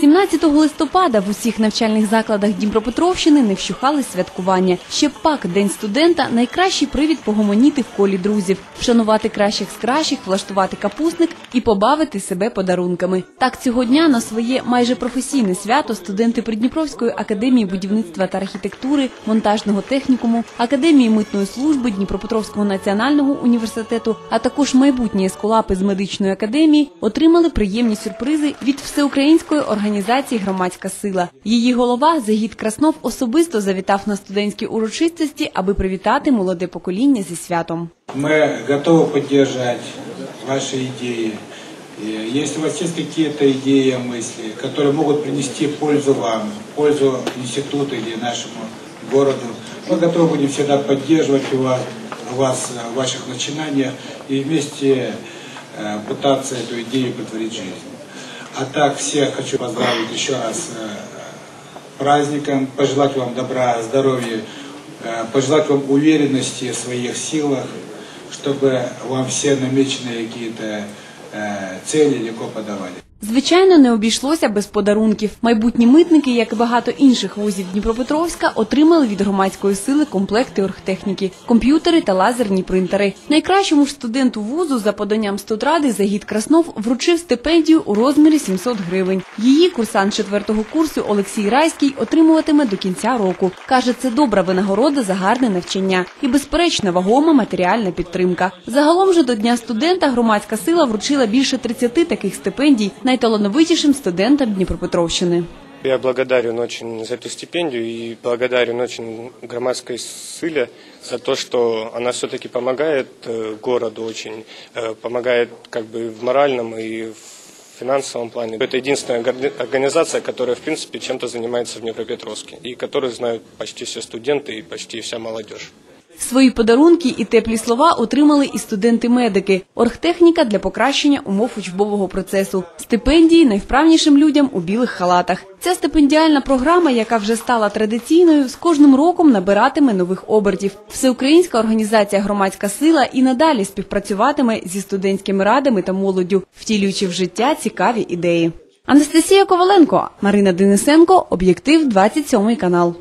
17 листопада в усіх навчальних закладах Дніпропетровщини не вщухали святкування. Ще пак День студента найкращий привід погомоніти в колі друзів, вшанувати кращих з кращих, влаштувати капусник і побавити себе подарунками. Так цього дня на своє майже професійне свято студенти Придніпровської академії будівництва та архітектури, монтажного технікуму, академії митної служби Дніпропетровського національного університету, а також майбутні ескулапи з медичної академії отримали приємні сюрпризи від всеукраїнської організації Громадська сила. Її голова Загід Краснов особисто завітав на студентські урочистості, аби привітати молоде покоління зі святом. Мы готовы поддержать ваши идеи. И Если у вас есть какие-то идеи, мысли, которые могут принести пользу вам, пользу институту или нашему городу, мы готовы будем всегда поддерживать у вас, вас э, в ваших начинаниях и вместе э, пытаться эту идею притворить в жизнь. А так всех хочу поздравить еще раз э, праздником, пожелать вам добра, здоровья, э, пожелать вам уверенности в своих силах, чтобы вам все намеченные какие-то э, цели легко подавали. Звичайно, не обійшлося без подарунків. Майбутні митники, як і багато інших вузів Дніпропетровська, отримали від громадської сили комплекти оргтехніки, комп'ютери та лазерні принтери. Найкращому ж студенту вузу за поданням студради Загід Краснов вручив стипендію у розмірі 700 гривень. Її курсант четвертого курсу Олексій Райський отримуватиме до кінця року. Каже, це добра винагорода за гарне навчання і безперечно вагома матеріальна підтримка. Загалом же до дня студента громадська сила вручила більше 30 таких стипендій найталановитішим студентам Дніпропетровщини. Я благодарен очень за эту стипендию и благодарен очень громадской силе за то, что она все-таки помогает э, городу очень, э, помогает как бы в моральном и в финансовом плане. Это единственная организация, которая, в принципе, чем-то занимается в Днепропетровске и которую знают почти все студенты и почти вся молодежь. Свої подарунки і теплі слова отримали і студенти-медики, оргтехніка для покращення умов учбового процесу, стипендії найвправнішим людям у білих халатах. Ця стипендіальна програма, яка вже стала традиційною, з кожним роком набиратиме нових обертів. Всеукраїнська організація Громадська сила і надалі співпрацюватиме зі студентськими радами та молоддю, втілюючи в життя цікаві ідеї. Анастасія Коваленко, Марина Денисенко, об'єктив 27 канал.